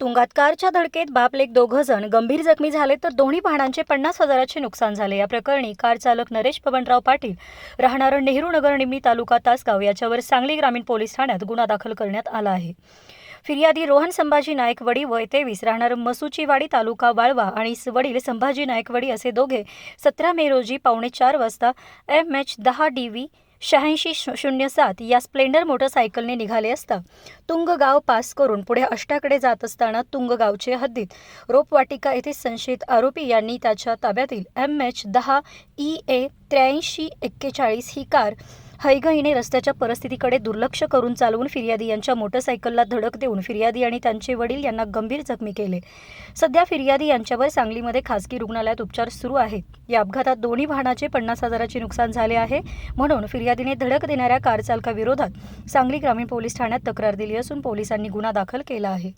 तुंगात कारच्या धडकेत बापलेक दोघं जण गंभीर जखमी झाले तर दोन्ही वाहनांचे पन्नास हजाराचे नुकसान झाले. या प्रकरणी कार चालक नरेश पवनराव पाटील राहणारं नेहरू नगर निमणी तालुका तासगाव याच्यावर सांगली ग्रामीण पोलीस ठाण्यात गुन्हा दाखल करण्यात आला आहे. फिर्यादी रोहन संभाजी नायकवडी वय तेवीस राहणार मसुचीवाडी तालुका वाळवा आणि वडील संभाजी नायकवडी असे दोघे सतरा मे रोजी पावणे चार वाजता एम एच दहा डी व्ही शहाऐंशी शून्य सात या स्प्लेंडर मोटरसायकलने निघाले असता तुंगगाव पास करून पुढे अष्टाकडे जात असताना तुंगगावचे हद्दीत रोपवाटिका येथे संशयित आरोपी यांनी त्याच्या ताब्यातील एम एच दहा ई ए त्र्याऐंशी एक्केचाळीस ही कार हैगईने रस्त्याच्या परिस्थितीकडे दुर्लक्ष करून चालवून फिर्यादी यांच्या मोटरसायकलला धडक देऊन फिर्यादी आणि त्यांचे वडील यांना गंभीर जखमी केले. सध्या फिर्यादी यांच्यावर सांगलीमध्ये खासगी रुग्णालयात उपचार सुरू आहेत. या अपघातात दोन्ही वाहनाचे पन्नास हजाराचे नुकसान झाले आहे. म्हणून फिर्यादीने धडक देणाऱ्या कारचालकाविरोधात सांगली ग्रामीण पोलीस ठाण्यात तक्रार दिली असून पोलिसांनी गुन्हा दाखल केला आहे.